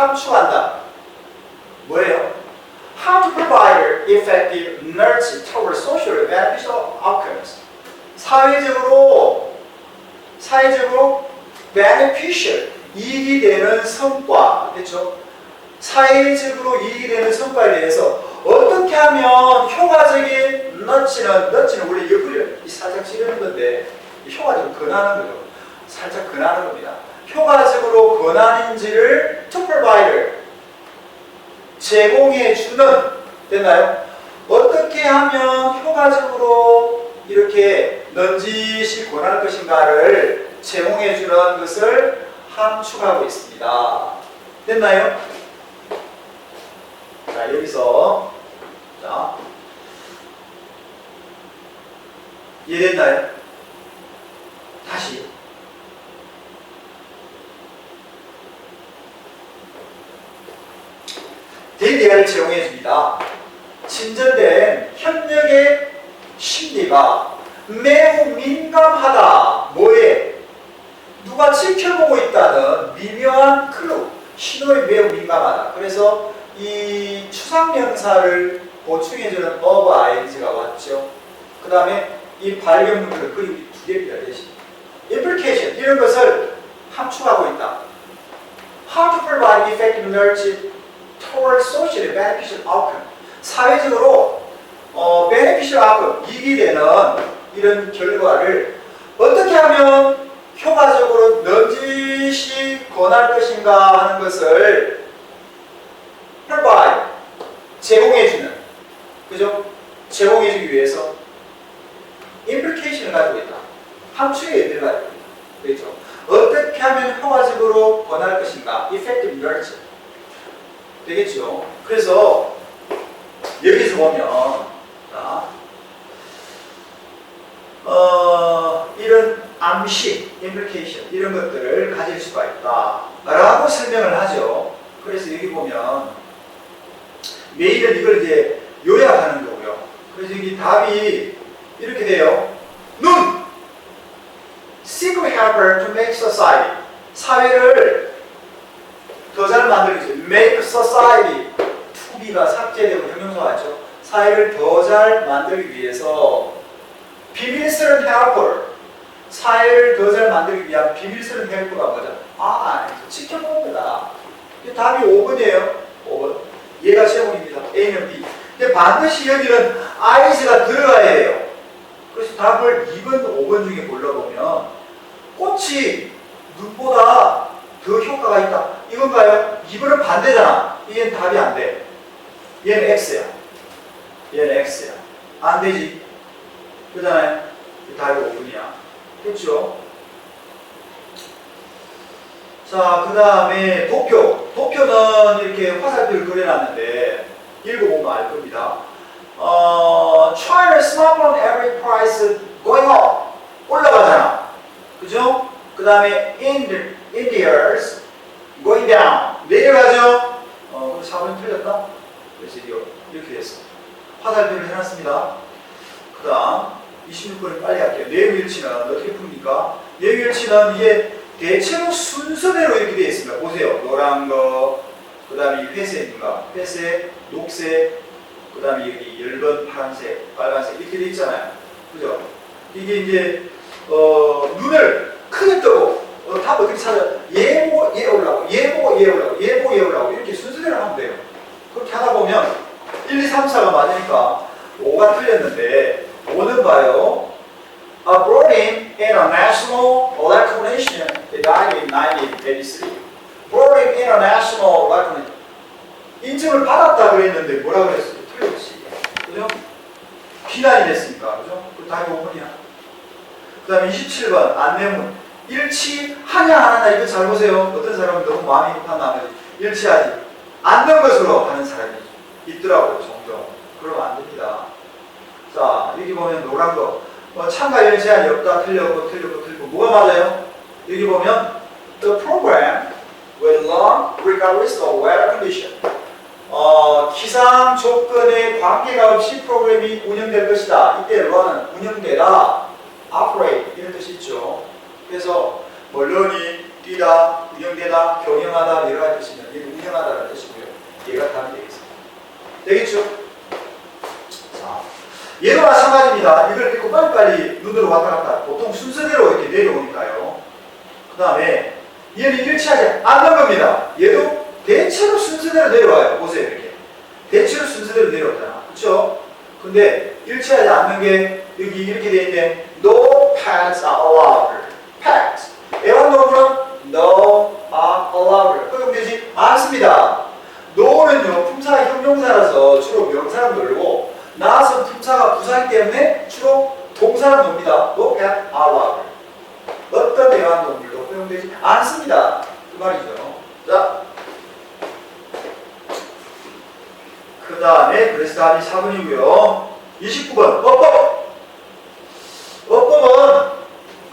함축한다. 뭐예요? How to provide effective nurture toward socially beneficial outcomes. 사회적으로 사회적으로 beneficial 이익이 되는 성과 그렇죠? 사회적으로 이익이 되는 성과에 대해서 어떻게 하면 효과적인 너치는 너치는 원래 옆구리를 살짝 찌르는 건데 효과적으로 권하는 거죠. 살짝 권하는 겁니다. 효과적으로 권한인지를 to provide 제공해 주는 됐나요? 어떻게 하면 효과적으로 이렇게 넌지시 권할 것인가를 제공해 주는 것을 함축하고 있습니다. 됐나요? 자 여기서 자 이해됐나요? 다시 데이터를 제공해 줍니다. 친절된 협력의 심리가 매우 민감하다. 뭐에? 누가 지켜보고 있다는 미묘한 클루, 신호에 매우 민감하다. 그래서 이 추상명사를 보충해주는 of ing가 왔죠. 그 다음에 이 발견문들 이두 개입니다 대신. implication 이런 것을 함축하고 있다. To provide effective nurture toward socially beneficial outcome. 사회적으로 어, beneficial outcome, 이익이 되는 이런 결과를 어떻게 하면 효과적으로 넌지시 권할 것인가 하는 것을 provide, 제공해주는, 그죠? 제공해주기 위해서 implication을 가지고 있다. 함축의 의미를 가지고 있다. 그렇죠? 어떻게 하면 효과적으로 권할 것인가? effective nurture. 되겠죠? 그래서 여기서 보면 자, 어, 이런 암시, implication 이런 것들을 가질 수가 있다. 라고 설명을 하죠. 그래서 여기 보면 메일은 이걸 이제 요약하는 거고요. 그래서 여기 답이 이렇게 돼요. 눈! Seek helper to make society. 사회를 더잘 만들기 위해서 make society to be가 삭제되고 형용사 왔죠 사회를 더 잘 만들기 위해서 비밀스러운 helper 사회를 더 잘 만들기 위한 비밀스러운 helper가 뭐죠? 아, 지켜보는 거다. 답이 5번이에요. 5번. 얘가 제목입니다. A는 B. 근데 반드시 여기는 is가 들어가야 해요. 그래서 답을 2번, 5번 중에 골라보면 꽃이 눈보다 더 효과가 있다. 이건가요? 2번은 반대잖아. 얘는 답이 안 돼. 얘는 X야. 얘는 X야. 안 되지. 그잖아요. 답이 5분이야. 그렇죠? 자, 그 다음에 도쿄. 도쿄는 이렇게 화살표를 그려놨는데 읽어보면 알 겁니다. 어, China's smartphone average price going up. 올라가잖아. 그죠? 그 다음에 Ind- India's going down. 내려가죠? 어, 그럼 4번이 틀렸다? 그래서 이렇게 됐어. 화살표를 해놨습니다. 그 다음 26번을 빨리 할게요. 내용일치는 어떻게 풉니까? 내용일치는 이게 대체로 순서대로 이렇게 되어 있습니다. 보세요. 노란 거, 그 다음에 회색인가? 회색, 녹색, 그 다음에 여기 열번 파란색, 빨간색 이렇게 되어 있잖아요. 그죠? 이게 이제 어, 눈을 크게 뜨고 어, 답 어떻게 찾아? 얘 보고 얘 올라오고 얘 보고 얘 올라오고 얘 보고 얘 올라오고 이렇게 순서대로 하면 돼요. 그렇게 하다 보면 1, 2, 3, 4가 맞으니까 5가 틀렸는데 5는 봐요. A Brodin International Electrician died in 1983. Brodin International Electrician 인증을 받았다 그랬는데 뭐라 그랬어요? 틀렸지. 그죠? 비난이 됐으니까. 그죠? 그 답이 5번이야. 그 다음에 27번 안내문. 일치하냐 안 하냐 이거 잘 보세요. 어떤 사람은 너무 마음이 급한 나머지 일치하지 않는 것으로 하는 사람이 있더라고요. 종종. 그러면 안 됩니다. 자, 여기 보면 노란 거. 뭐 참가 열 제한이 없다. 틀렸고, 틀렸고, 틀렸고. 뭐가 맞아요? 여기 보면 The program will run regardless of weather condition. 어, 기상 조건에 관계가 없이 프로그램이 운영될 것이다. 이때 run은 운영되다. operate 이런 뜻이 있죠. 그래서 뭐 run이 뛰다, 운영되다, 경영하다 가지 뜻이면 이게 운영하다 되겠죠? 자, 얘도 마찬가지입니다. 이걸 읽고 빨리빨리 눈으로 왔다 갔다. 보통 순서대로 이렇게 내려오니까요. 그 다음에 얘는 일치하지 않는 겁니다. 얘도 대체로 순서대로 내려와요. 보세요, 이렇게. 대체로 순서대로 내려오잖아. 그쵸? 근데 일치하지 않는 게 여기 이렇게 돼 있네. No are allowed. Pets. 애완동물은 no are allowed. 그럼 되지? 않습니다. no는요, 품사 주로 명사를 놀고 나서 품사가 부사이기 때문에 주로 놉니다. No pet are allowed. 어떤 애완동물도 허용되지 않습니다. 그 말이죠. 자. 그 다음에 그래서 답이 4번이고요. 29번 어법. 어법은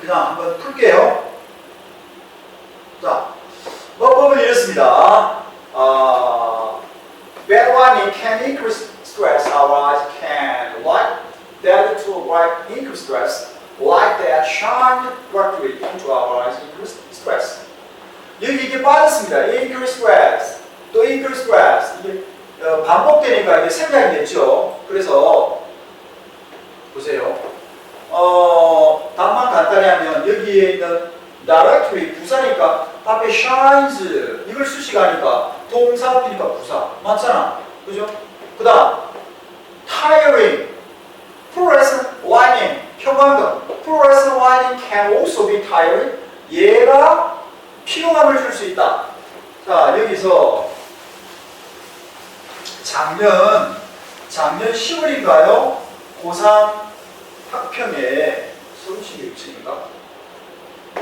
그냥 한번 풀게요. 자, 어법은 이렇습니다. 아, bad one can increase stress arise can like that to avoid increase stress like that shine directly into our eyes increase stress. 여기 이게 빠졌습니다. increase stress 또 increase stress 이게 어, 반복되니까 이게 생략이 됐죠. 그래서 보세요. 어, 답만 간단히 하면 여기에 있는 directly 부사니까 앞에 shines 이걸 수식하니까 동사 앞이니까 부사 맞잖아. 그죠? 그 다음 tiring fluorescent lining 형광등 fluorescent lining can also be tiring 얘가 피로감을 줄 수 있다. 자 여기서 작년 작년 10월인가요? 고3 학평에 서울시 유치인가?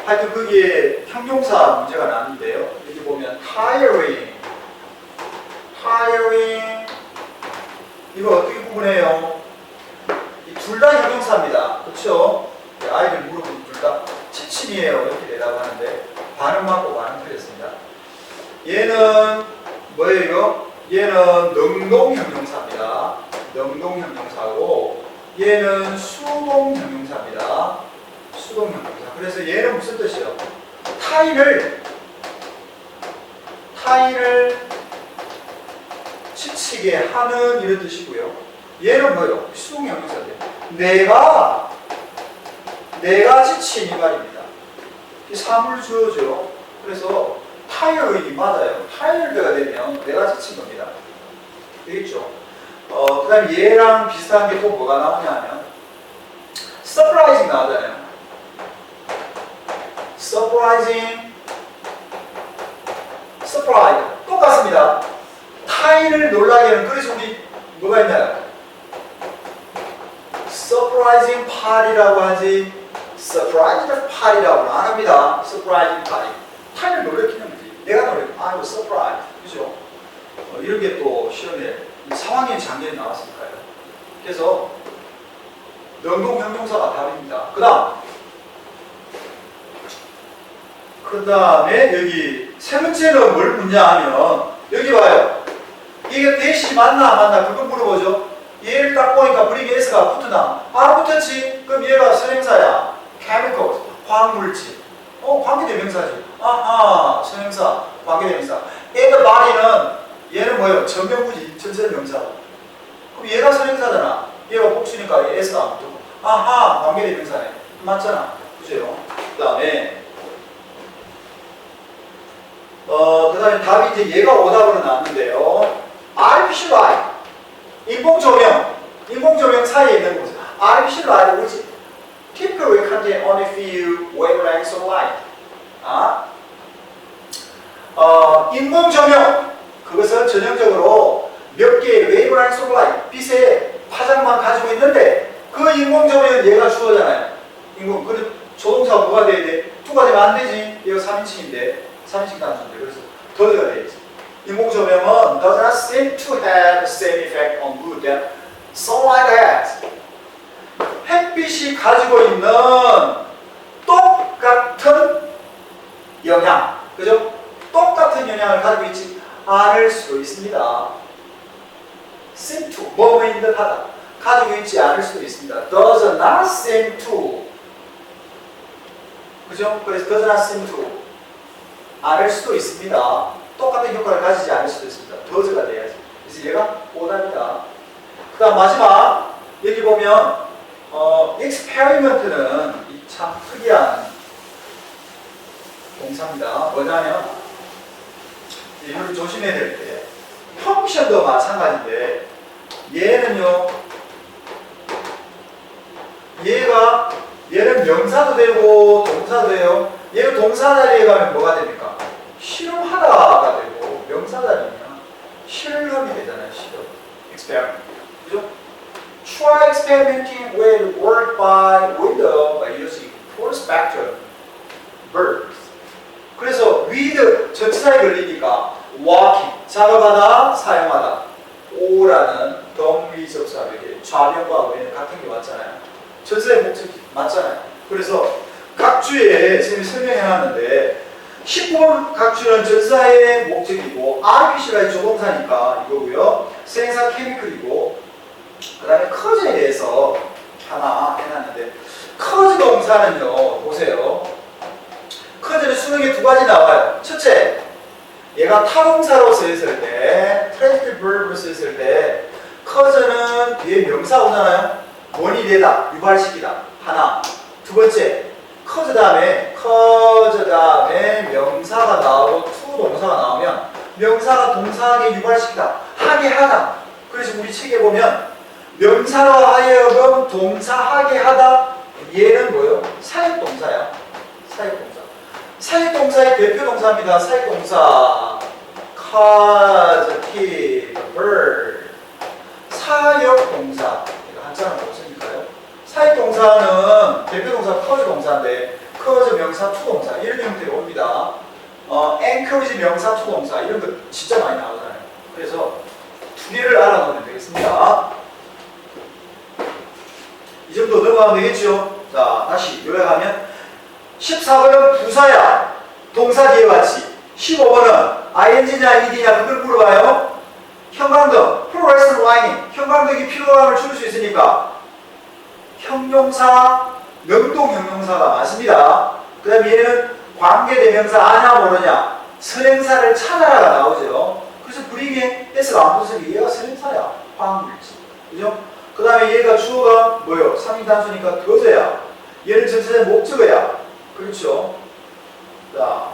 하여튼 거기에 형용사 문제가 나왔는데요. 여기 보면 tiring, tiring 이거 어떻게 구분해요? 둘 다 형용사입니다. 그렇죠? 아이들 물어보면 둘 다 지침이에요. 이렇게 대답하는데 반은 맞고 반은 틀렸습니다. 얘는 뭐예요? 얘는 능동 형용사입니다. 능동 형용사고 얘는 수동 형용사입니다. 수동 형용사. 그래서 얘는 무슨 뜻이요? 타인을 타인을 지치게 하는 이런 뜻이고요. 얘는 뭐예요? 수동 형용사인데 내가 내가 지친 이 말입니다. 이 사물 주어죠. 그래서 타이어이 맞아요. 타이어가 되면 내가 지친 겁니다. 되겠죠? 어, 그 다음에 얘랑 비슷한 게 또 뭐가 나오냐면 surprising 나오잖아요. surprising surprise 똑같습니다. 타인을 놀라게 하는 그래서 우리 뭐가 있나요? surprising party라고 하지 surprise party라고는 안 합니다. surprising party 타인을 놀래키는 거지. 내가 놀래. 아 이거 surprise 그죠? 어, 이런 게 또 시험에 이 상황의 장면이 나왔으니까요. 그래서 능동 형용사가 답입니다. 그 다음 그 다음에 여기 세 번째는 뭘 묻냐 하면 여기 봐요. 이게 대시 맞나 안 맞나 그걸 물어보죠. 얘를 딱 보니까 S가 붙으나 바로 붙었지. 그럼 얘가 선행사야. Chemicals 화학물질. 어 관계대명사지. 아하 선행사 관계대명사. and body는 얘는 뭐예요? 전명구지 전설명사. 그럼 얘가 선행사잖아. 얘가 복수니까 얘 S가 안 붙고. 아하 관계대명사네. 맞잖아. 그죠? 그 다음에 어, 그 다음에 답이 이제 얘가 오답으로 나왔는데요. artificial light. 인공조명. 인공조명 사이에 있는 곳. artificial light, which typically contain only few wavelengths of light. 아? 어, 인공 조명. 그것은 전형적으로 몇 개의 wavelengths of light, 빛의 파장만 가지고 있는데 그 인공 조명은 얘가 주어잖아요. 인공, 그 조동사가 뭐가 돼야 돼? 투가 되면 안 되지. 얘가 3인칭인데. 3인칭 단수인데. 그래서 더가 돼야지. 인공 조명은 does not seem to have the same effect on mood that sunlight has. 햇빛이 가지고 있는 똑같은 영향, 그죠? 똑같은 영향을 가지고 있지 않을 수도 있습니다. seem to, 뭐뭐인 듯하다. 가지고 있지 않을 수도 있습니다. does not seem to. 그죠? 그래서 does not seem to. 않을 수도 있습니다. 똑같은 효과를 가지지 않을 수도 있습니다. does가 돼야지. 그래서 얘가 오답이다. 마지막 여기 보면 어, 이참 특이한 동사입니다. 뭐냐면 이걸 조심해야 될때 펑션도 마찬가지인데 얘는요 얘가 얘는 명사도 되고 동사도 돼요. 얘는 동사 자리에 가면 뭐가 됩니까? 실험하다가 되고 명사 자리면 실험이 되잖아요. 실험. experiment. 그죠? Try experimenting with work by window by using full spectrum verbs. 그래서 with 전치사에 걸리니까 walking 작업하다 사용하다 오라는 동의접사 이렇게 좌변과 우에는 같은 게 맞잖아요. 전치사의 목적이 맞잖아요. 그래서 각주에 지금 설명해놨는데 10번 각주는 전사의 목적이고 RPC가 조동사니까 이거고요. 생사 케미컬이고 그 다음에 커즈에 대해서 하나 해놨는데 커즈 동사는요 보세요. 커즈는 수능에 두 가지 나와요. 첫째, 얘가 타동사로 쓰였을 때, transitive verb로 쓰였을 때, 커즈는 뒤에 명사 오잖아요. 원이 되다, 유발시키다. 하나. 두 번째, 커즈 다음에, 커즈 다음에 명사가 나오고 투 동사가 나오면, 명사가 동사하게 유발시키다. 하게 하다. 그래서 우리 책에 보면, 명사로 하여금 동사하게 하다. 얘는 뭐예요? 사역동사야. 사역동사. 사역동사의 대표 동사입니다. 사역동사. bird. 사역동사. 한자는 없으니까요. 사역동사는 대표 동사 cause 명사 투 동사 이런 형태로 옵니다. 어, encourage 명사 투 동사 이런 거 진짜 많이 나오잖아요. 그래서 두 개를 알아놓으면 되겠습니다. 이 정도 넘어가면 되겠죠? 자, 다시 요약하면 14번은 부사야. 동사 뒤에 왔지. 15번은 ing냐 ed냐 그걸 물어봐요. 형광등, 라이닝. 형광등이 피로감을 줄수 있으니까 형용사, 명동 형용사가 맞습니다. 그 다음에 얘는 관계대명사 아냐 모르냐 선행사를 찾아라가 나오죠. 그래서 불이게 S가 안 붙으니 얘가 선행사야. 화학물질. 그죠? 그 다음에 얘가 주어가 뭐요? 3인 단수니까 도저야. 얘는 전체의 목적어야. 그렇죠? 자,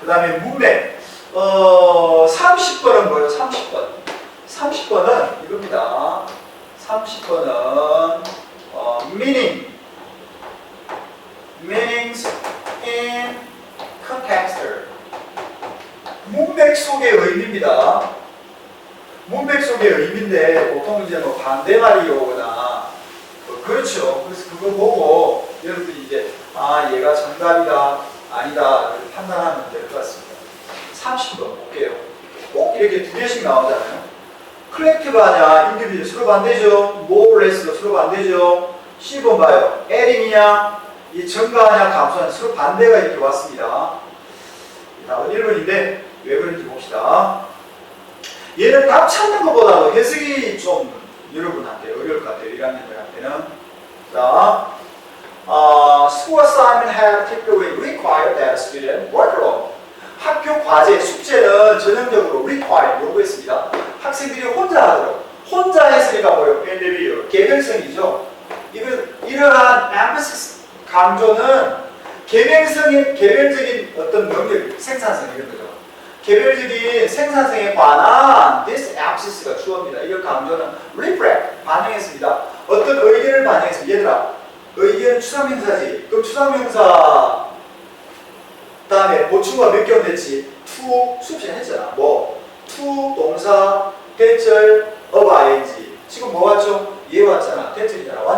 그 다음에 문맥. 어, 30번은 뭐예요? 30번. 30번은 이겁니다. 30번은 어, meaning. meanings in context. 문맥 속의 의미입니다. 속의 의미인데 보통 이제 뭐 반대말이 오거나 뭐 그렇죠. 그래서 그거 보고 여러분들이 이제 아 얘가 정답이다 아니다 판단하면 될 것 같습니다. 30번 볼게요. 꼭 이렇게 두 개씩 나오잖아요. 컬렉티브 하냐 인디비드 서로 반대죠. less가 서로 반대죠. 10번 봐요. adding이냐 이 증가하냐 감소하냐 서로 반대가 이렇게 왔습니다. 다음 1번인데 왜 그런지 봅시다. 얘는 답 찾는 것보다도 해석이 좀 여러분한테 어려울 것 같아요. 1학년들한테는. 자, 어, school assignment have typically required that student work alone. 학교 과제, 숙제는 전형적으로 require, 요구했습니다. 학생들이 혼자 하도록. 혼자 했으니까 뭐예요? individual, 개별성이죠. 이거, 이러한 emphasis, 강조는 개별성인, 개별적인 어떤 능력, 생산성 이런 거죠. 개별적인 생산성에 관한 this emphasis,가 주어입니다. 이걸 강조는 reflect, 반영했습니다. 어떤 의견을 반영했습니다. 얘들아, 의견 추상명사지. 그럼 추상명사 다음에 보충과 몇경 됐지? to 수업시간 했잖아. 뭐? to 동사, 대절, of ing. 지금 뭐 왔죠? 얘 왔잖아. 대절이잖아. 완